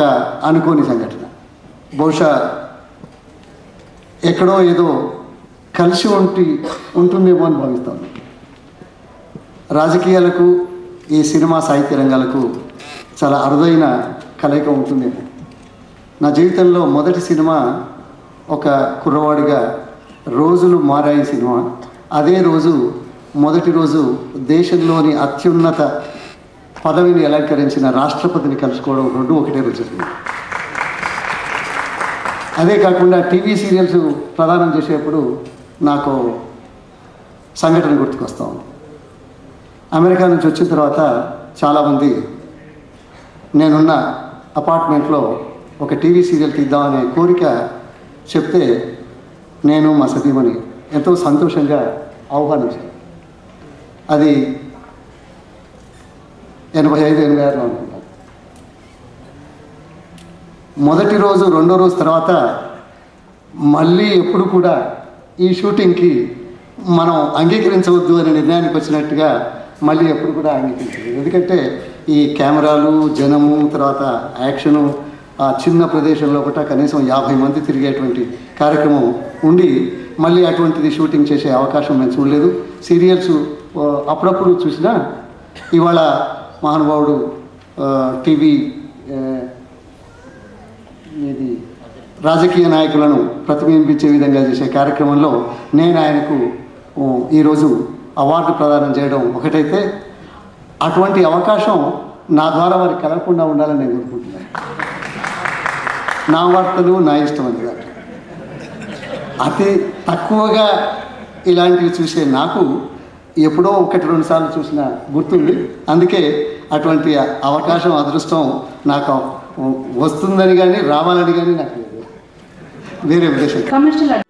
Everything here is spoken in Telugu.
ఒక అనుకోని సంఘటన. బహుశా ఎక్కడో ఏదో కలిసి ఉంటి ఉంటుందేమో అని భావిస్తాను. రాజకీయాలకు ఈ సినిమా సాహిత్య రంగాలకు చాలా అరుదైన కలయిక ఉంటుందేమో. నా జీవితంలో మొదటి సినిమా ఒక కుర్రవాడిగా రోజులు మారాయి సినిమా. అదే రోజు మొదటి రోజు దేశంలోని అత్యున్నత పదవిని అలంకరించిన రాష్ట్రపతిని కలుసుకోవడం రెండు ఒకటే రోజు అదే కాకుండా టీవీ సీరియల్స్ ప్రదానం చేసేప్పుడు నాకు సంఘటన గుర్తుకొస్తా ఉంది. అమెరికా నుంచి వచ్చిన తర్వాత చాలామంది నేనున్న అపార్ట్మెంట్లో ఒక టీవీ సీరియల్ తీద్దామనే కోరిక చెప్తే నేను మా సతీమణి ఎంతో సంతోషంగా ఆహ్వానించాను. అది ఎనభై ఐదు ఎనభై ఆరులో అనుకుంటాను మొదటి రోజు రెండో రోజు తర్వాత మళ్ళీ ఎప్పుడు కూడా ఈ షూటింగ్కి మనం అంగీకరించవద్దు అనే నిర్ణయానికి వచ్చినట్టుగా మళ్ళీ ఎప్పుడు కూడా అంగీకరించలేదు. ఎందుకంటే ఈ కెమెరాలు జనము తర్వాత యాక్షను ఆ చిన్న ప్రదేశంలో కూడా కనీసం యాభై మంది తిరిగేటువంటి కార్యక్రమం ఉండి మళ్ళీ అటువంటిది షూటింగ్ చేసే అవకాశం మేము చూడలేదు. సీరియల్స్ అప్పుడప్పుడు చూసినా ఇవాళ మహానుభావుడు టీవీ ఇది రాజకీయ నాయకులను ప్రతిబింబించే విధంగా చేసే కార్యక్రమంలో నేను ఆయనకు ఈరోజు అవార్డు ప్రదానం చేయడం ఒకటైతే అటువంటి అవకాశం నా ద్వారా వారికి కలగకుండా ఉండాలని నేను కోరుకుంటున్నాను. నా వార్తలు నా ఇష్టం అది అతి తక్కువగా ఇలాంటివి చూసే నాకు ఎప్పుడో ఒకటి రెండు సార్లు చూసిన గుర్తుంది. అందుకే అటువంటి అవకాశం అదృష్టం నాకు వస్తుందని కానీ రావాలని కానీ నాకు లేదు. వేరే ఉద్దేశం. కమర్షియల్